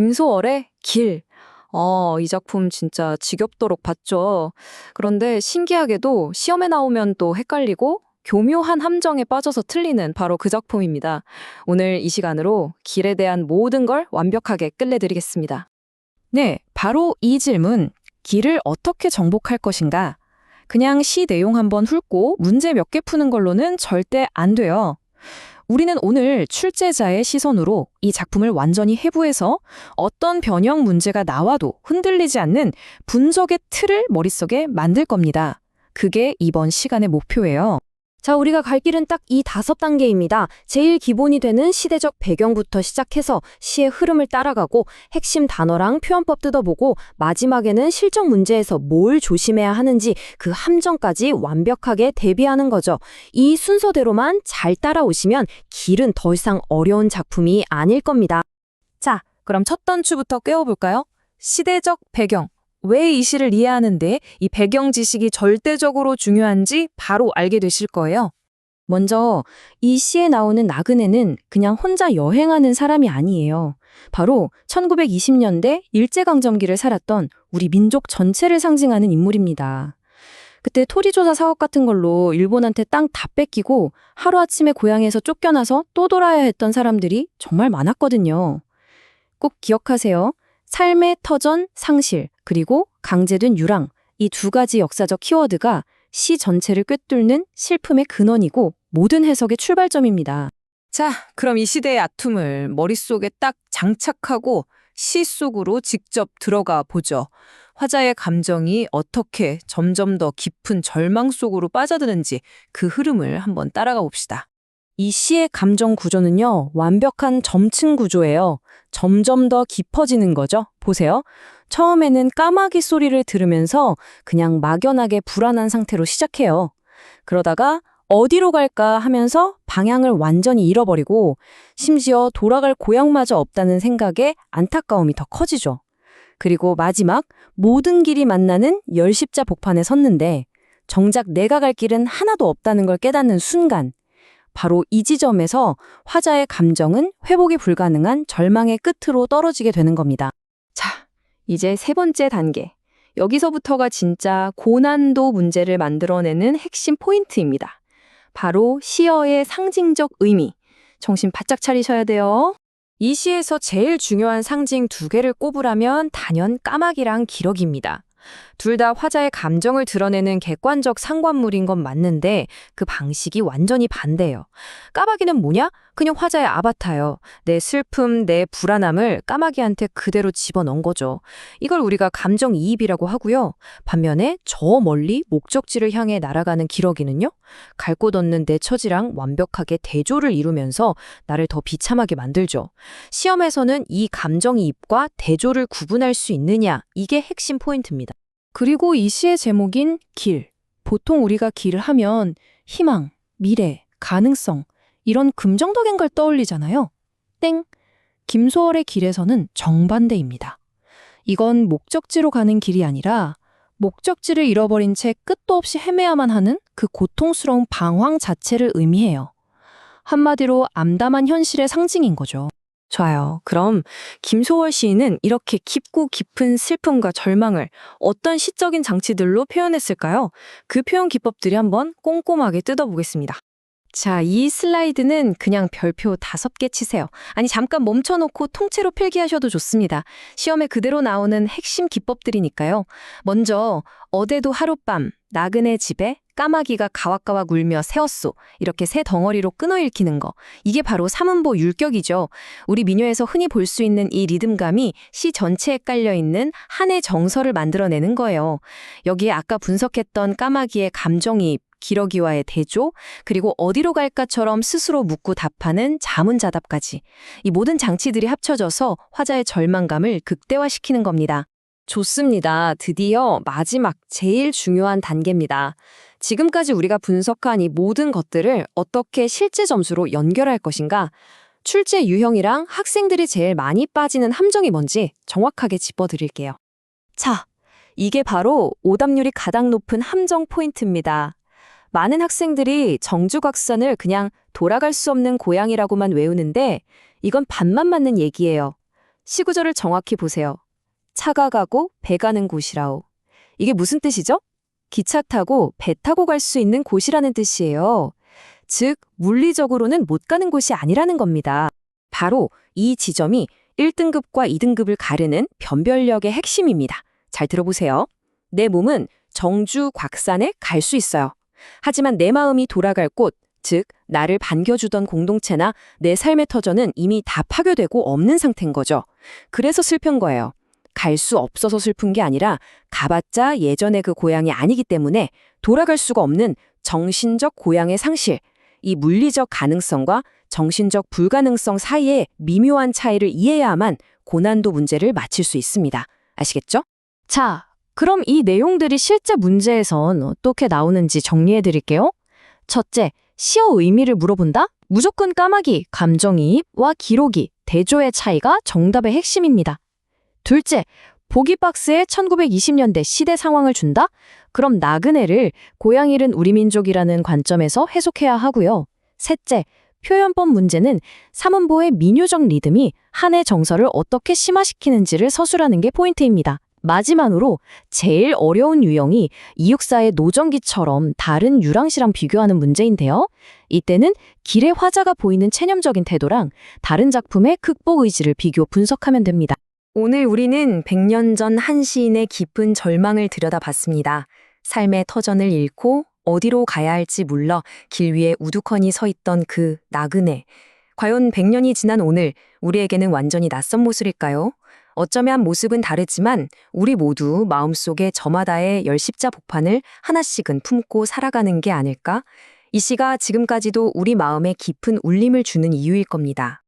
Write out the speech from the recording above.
김소월의 길. 어, 이 작품 진짜 지겹도록 봤죠. 그런데 신기하게도 시험에 나오면 또 헷갈리고 교묘한 함정에 빠져서 틀리는 바로 그 작품입니다. 오늘 이 시간으로 길에 대한 모든 걸 완벽하게 끝내드리겠습니다. 네, 바로 이 질문. 길을 어떻게 정복할 것인가? 그냥 시 내용 한번 훑고 문제 몇 개 푸는 걸로는 절대 안 돼요. 우리는 오늘 출제자의 시선으로 이 작품을 완전히 해부해서 어떤 변형 문제가 나와도 흔들리지 않는 분석의 틀을 머릿속에 만들 겁니다. 그게 이번 시간의 목표예요. 자, 우리가 갈 길은 딱 이 다섯 단계입니다. 제일 기본이 되는 시대적 배경부터 시작해서 시의 흐름을 따라가고 핵심 단어랑 표현법 뜯어보고 마지막에는 실전 문제에서 뭘 조심해야 하는지 그 함정까지 완벽하게 대비하는 거죠. 이 순서대로만 잘 따라오시면 길은 더 이상 어려운 작품이 아닐 겁니다. 자, 그럼 첫 단추부터 꿰어볼까요? 시대적 배경. 왜 이 시를 이해하는데 이 배경 지식이 절대적으로 중요한지 바로 알게 되실 거예요. 먼저 이 시에 나오는 나그네는 그냥 혼자 여행하는 사람이 아니에요. 바로 1920년대 일제강점기를 살았던 우리 민족 전체를 상징하는 인물입니다. 그때 토지조사 사업 같은 걸로 일본한테 땅 다 뺏기고 하루아침에 고향에서 쫓겨나서 또 돌아야 했던 사람들이 정말 많았거든요. 꼭 기억하세요. 삶의 터전, 상실, 그리고 강제된 유랑, 이 두 가지 역사적 키워드가 시 전체를 꿰뚫는 실품의 근원이고 모든 해석의 출발점입니다. 자, 그럼 이 시대의 아픔을 머릿속에 딱 장착하고 시 속으로 직접 들어가 보죠. 화자의 감정이 어떻게 점점 더 깊은 절망 속으로 빠져드는지 그 흐름을 한번 따라가 봅시다. 이 시의 감정 구조는요, 완벽한 점층 구조예요. 점점 더 깊어지는 거죠. 보세요. 처음에는 까마귀 소리를 들으면서 그냥 막연하게 불안한 상태로 시작해요. 그러다가 어디로 갈까 하면서 방향을 완전히 잃어버리고 심지어 돌아갈 고향마저 없다는 생각에 안타까움이 더 커지죠. 그리고 마지막 모든 길이 만나는 열십자 복판에 섰는데 정작 내가 갈 길은 하나도 없다는 걸 깨닫는 순간 바로 이 지점에서 화자의 감정은 회복이 불가능한 절망의 끝으로 떨어지게 되는 겁니다. 자, 이제 세 번째 단계. 여기서부터가 진짜 고난도 문제를 만들어내는 핵심 포인트입니다. 바로 시어의 상징적 의미. 정신 바짝 차리셔야 돼요. 이 시에서 제일 중요한 상징 두 개를 꼽으라면 단연 까마귀랑 기러기입니다. 둘 다 화자의 감정을 드러내는 객관적 상관물인 건 맞는데 그 방식이 완전히 반대예요. 까마귀는 뭐냐? 그냥 화자의 아바타요. 내 슬픔, 내 불안함을 까마귀한테 그대로 집어넣은 거죠. 이걸 우리가 감정이입이라고 하고요. 반면에 저 멀리 목적지를 향해 날아가는 기러기는요. 갈 곳 없는 내 처지랑 완벽하게 대조를 이루면서 나를 더 비참하게 만들죠. 시험에서는 이 감정이입과 대조를 구분할 수 있느냐 이게 핵심 포인트입니다. 그리고 이 시의 제목인 길. 보통 우리가 길을 하면 희망, 미래, 가능성, 이런 긍정적인 걸 떠올리잖아요. 땡! 김소월의 길에서는 정반대입니다. 이건 목적지로 가는 길이 아니라 목적지를 잃어버린 채 끝도 없이 헤매야만 하는 그 고통스러운 방황 자체를 의미해요. 한마디로 암담한 현실의 상징인 거죠. 좋아요. 그럼 김소월 시인은 이렇게 깊고 깊은 슬픔과 절망을 어떤 시적인 장치들로 표현했을까요? 그 표현 기법들이 한번 꼼꼼하게 뜯어보겠습니다. 자, 이 슬라이드는 그냥 별표 다섯 개 치세요. 아니, 잠깐 멈춰놓고 통째로 필기하셔도 좋습니다. 시험에 그대로 나오는 핵심 기법들이니까요. 먼저, 어제도 하룻밤, 나그네 집에 까마귀가 가왁가왁 울며 세웠소. 이렇게 새 덩어리로 끊어 읽히는 거. 이게 바로 삼음보 율격이죠. 우리 민요에서 흔히 볼 수 있는 이 리듬감이 시 전체에 깔려 있는 한의 정서를 만들어내는 거예요. 여기에 아까 분석했던 까마귀의 감정이입, 기러기와의 대조, 그리고 어디로 갈까처럼 스스로 묻고 답하는 자문자답까지. 이 모든 장치들이 합쳐져서 화자의 절망감을 극대화시키는 겁니다. 좋습니다. 드디어 마지막 제일 중요한 단계입니다. 지금까지 우리가 분석한 이 모든 것들을 어떻게 실제 점수로 연결할 것인가? 출제 유형이랑 학생들이 제일 많이 빠지는 함정이 뭔지 정확하게 짚어드릴게요. 자, 이게 바로 오답률이 가장 높은 함정 포인트입니다. 많은 학생들이 정주각선을 그냥 돌아갈 수 없는 고향이라고만 외우는데 이건 반만 맞는 얘기예요. 시구절을 정확히 보세요. 차가 가고 배 가는 곳이라오. 이게 무슨 뜻이죠? 기차 타고 배 타고 갈 수 있는 곳이라는 뜻이에요. 즉, 물리적으로는 못 가는 곳이 아니라는 겁니다. 바로 이 지점이 1등급과 2등급을 가르는 변별력의 핵심입니다. 잘 들어보세요. 내 몸은 정주 곽산에 갈 수 있어요. 하지만 내 마음이 돌아갈 곳, 즉 나를 반겨주던 공동체나 내 삶의 터전은 이미 다 파괴되고 없는 상태인 거죠. 그래서 슬픈 거예요. 갈 수 없어서 슬픈 게 아니라 가봤자 예전의 그 고향이 아니기 때문에 돌아갈 수가 없는 정신적 고향의 상실, 이 물리적 가능성과 정신적 불가능성 사이의 미묘한 차이를 이해해야만 고난도 문제를 맞힐 수 있습니다. 아시겠죠? 자, 그럼 이 내용들이 실제 문제에선 어떻게 나오는지 정리해 드릴게요. 첫째, 시어 의미를 물어본다? 무조건 까마귀, 감정이입과 기록이, 대조의 차이가 정답의 핵심입니다. 둘째, 보기 박스에 1920년대 시대 상황을 준다? 그럼 나그네를 고향 잃은 우리 민족이라는 관점에서 해석해야 하고요. 셋째, 표현법 문제는 사문보의 민요적 리듬이 한의 정서를 어떻게 심화시키는지를 서술하는 게 포인트입니다. 마지막으로 제일 어려운 유형이 이육사의 노정기처럼 다른 유랑시랑 비교하는 문제인데요. 이때는 길의 화자가 보이는 체념적인 태도랑 다른 작품의 극복 의지를 비교 분석하면 됩니다. 오늘 우리는 100년 전 한 시인의 깊은 절망을 들여다봤습니다. 삶의 터전을 잃고 어디로 가야 할지 몰라 길 위에 우두커니 서 있던 그 나그네. 과연 100년이 지난 오늘 우리에게는 완전히 낯선 모습일까요? 어쩌면 모습은 다르지만 우리 모두 마음속에 저마다의 열십자 복판을 하나씩은 품고 살아가는 게 아닐까? 이 시가 지금까지도 우리 마음에 깊은 울림을 주는 이유일 겁니다.